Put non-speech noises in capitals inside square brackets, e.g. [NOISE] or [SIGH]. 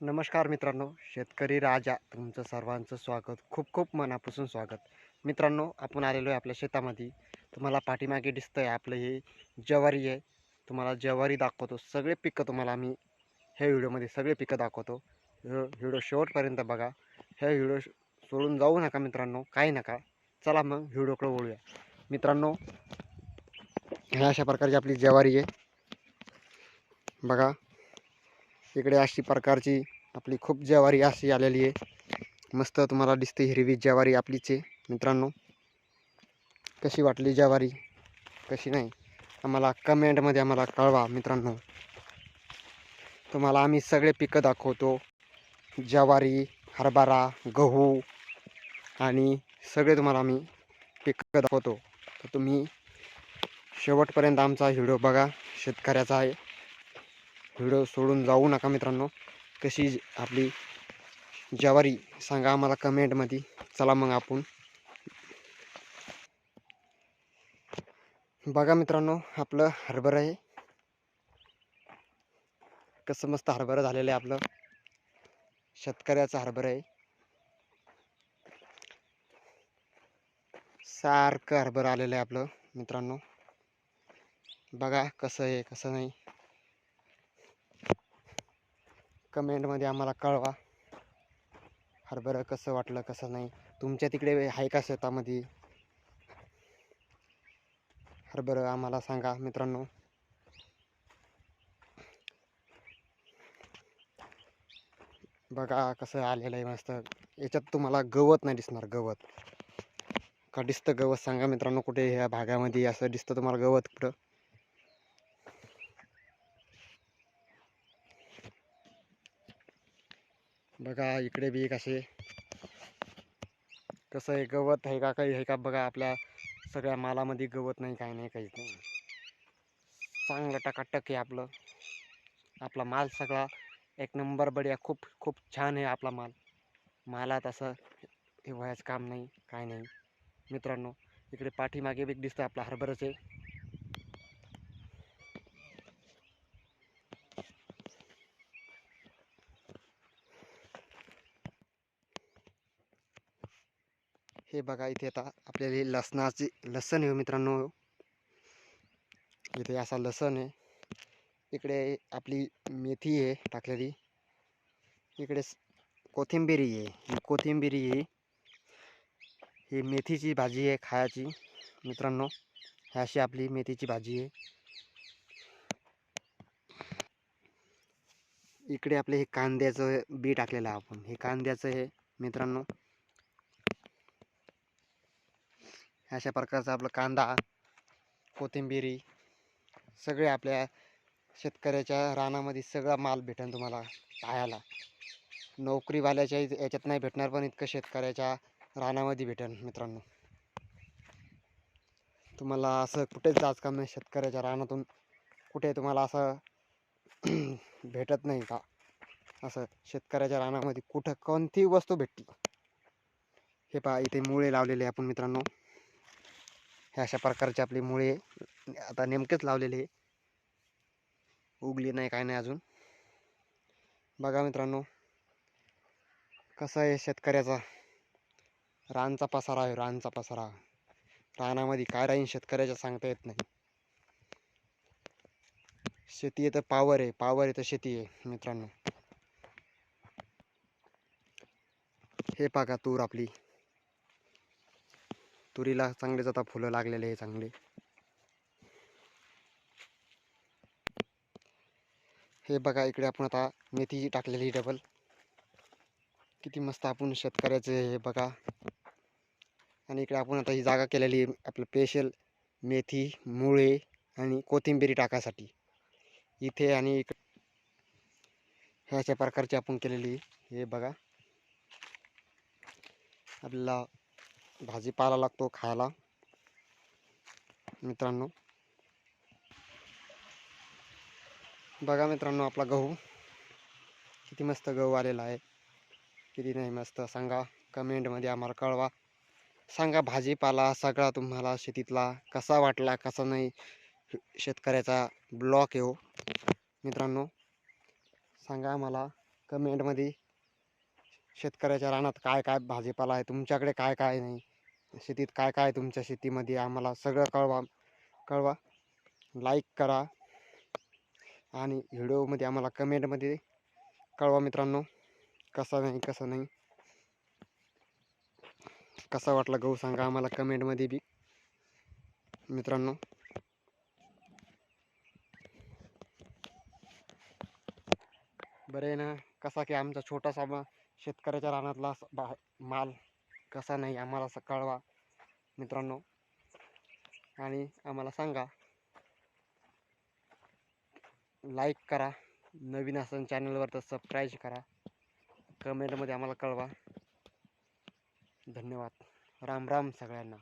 नमस्कार मित्रांनो शेतकरी राजा तुमचं सर्वांचं स्वागत खूप खूप मनापासून स्वागत. मित्रांनो आपण आलेलो आहे आपल्या शेतामध्ये. तुम्हाला पाठीमागे दिसतं आहे आपलं हे ज्वारी आहे. तुम्हाला ज्वारी दाखवतो. सगळे पिकं तुम्हाला आम्ही ह्या व्हिडिओमध्ये सगळे पिकं दाखवतो. व्हिडिओ शेवटपर्यंत बघा. ह्या व्हिडिओ सोडून जाऊ नका मित्रांनो काही नका. चला मग व्हिडिओकडे वळूया. मित्रांनो ह्या अशा प्रकारची आपली ज्वारी आहे. बघा. इकडे अशी प्रकारची आपली खूप ज्वारी अशी आलेली आहे. मस्त तुम्हाला दिसते हिरवी ज्वारी आपलीच. आहे मित्रांनो कशी वाटली ज्वारी? कशी नाही? आम्हाला कमेंटमध्ये आम्हाला कळवा मित्रांनो. तुम्हाला आम्ही सगळे पिकं दाखवतो. ज्वारी हरभरा गहू आणि सगळे तुम्हाला आम्ही पिकं दाखवतो. तर तुम्ही शेवटपर्यंत आमचा व्हिडिओ बघा. शेतकऱ्याचा आहे. व्हिडिओ सोडून जाऊ नका मित्रांनो. कशी आपली ज्वारी सांगा आम्हाला कमेंटमध्ये. चला मग आपण. बघा मित्रांनो आपलं हरभरा आहे. कसं मस्त हरभरा झालेलं आहे आपलं. शेतकऱ्याचं हरभरा आहे. सारखं हरभरा आलेलं आहे आपलं मित्रांनो. बघा कसं आहे कसं नाही. कमेंटमध्ये आम्हाला कळवा. हरभरं कसं वाटलं कसं नाही. तुमच्या तिकडे आहे का शेतामध्ये? हरभरं आम्हाला सांगा मित्रांनो. बघा कसं आलेलं आहे मस्त. याच्यात तुम्हाला गवत नाही दिसणार गवत. का दिसतं गवत? सांगा मित्रांनो कुठे ह्या भागामध्ये? असं दिसतं तुम्हाला गवत कुठं? बघा इकडे बी असे. कसं आहे गवत आहे का काही आहे का बघा आपल्या सगळ्या मालामध्ये गवत नाही काही नाही काहीच नाही. चांगलं टकाटक आहे आपलं. आपला माल सगळा एक नंबर बढिया खूप खूप छान आहे आपला माल. मालात असं हे व्हायचं काम नाही काय नाही. मित्रांनो इकडे पाठीमागे बी दिसतं आपला हरभराचे हे बघा इथे आता आपल्याला हे लसणाची लसण आहे हो मित्रांनो. इथे असा लसण आहे. इकडे आपली मेथी आहे टाकलेली. इकडे कोथिंबिरी आहे. ही कोथिंबिरी आहे. ही मेथीची भाजी आहे खायची मित्रांनो. ही अशी आपली मेथीची भाजी आहे. इकडे आपले हे कांद्याचं बी टाकलेलं आहे आपण. हे कांद्याचं हे मित्रांनो. अशा प्रकारचा आपला कांदा कोथिंबिरी सगळे आपल्या शेतकऱ्याच्या रानामध्ये सगळा माल भेटेल तुम्हाला पाहायला नोकरीवाल्याच्या याच्यात नाही भेटणार पण इतकं शेतकऱ्याच्या रानामध्ये भेटेल मित्रांनो. तुम्हाला असं कुठेच जाच काम नाही शेतकऱ्याच्या रानातून कुठे तुम्हाला असं [CLEARS THROAT] भेटत नाही का? असं शेतकऱ्याच्या रानामध्ये कुठं कोणतीही वस्तू भेटली? हे पहा इथे मुळे लावलेले आपण मित्रांनो. हे अशा प्रकारचे आपले मुळे आता नेमकेच लावलेले उगली नाही काय नाही अजून. बघा मित्रांनो कसं आहे शेतकऱ्याचा रानचा पसारा आहे रानचा पसारा. रानामध्ये काय राहीन शेतकऱ्याच्या सांगता येत नाही. शेती आहे तर पावर आहे पावर आहे तर शेती आहे मित्रांनो. हे पाका तूर आपली. तुरीला चांगलेच आता फुलं लागलेले आहे चांगले. हे बघा इकडे आपण आता मेथी टाकलेली डबल किती मस्त आपण शेतकऱ्याचे हे बघा. आणि इकडे आपण आता ही जागा केलेली आहे आपलं स्पेशल मेथी मुळे आणि कोथिंबिरी टाकायसाठी इथे आणि इक हे अशा प्रकारची आपण केलेली हे बघा. आपल्याला भाजीपाला लागतो खायला. मित्रांनो. बघा मित्रांनो आपला गहू. किती मस्त गहू आलेला आहे. किती नाही मस्त सांगा कमेंटमध्ये आम्हाला कळवा. सांगा भाजीपाला सगळा तुम्हाला शेतीतला कसा वाटला कसा नाही शेतकऱ्याचा ब्लॉक येऊ हो. मित्रांनो सांगा आम्हाला कमेंटमध्ये शेतकऱ्याच्या रानात काय काय भाजीपाला आहे तुमच्याकडे काय काय नाही. शेतीत काय काय आहे तुमच्या शेतीमध्ये आम्हाला सगळं कळवा कळवा. लाईक करा. आणि व्हिडिओमध्ये आम्हाला कमेंटमध्ये कळवा मित्रांनो कसा नाही कसं नाही. कसा वाटला गहू सांगा आम्हाला कमेंटमध्ये बी मित्रांनो. बरं आहे ना कसा की आमचा छोटासा शेतकऱ्याच्या रानातला बा माल कसा नाही आम्हाला असं कळवा मित्रांनो. आणि आम्हाला सांगा लाईक करा नवीन असेल चॅनलवर तर सबस्क्राईब करा. कमेंटमध्ये आम्हाला कळवा. धन्यवाद. राम राम सगळ्यांना.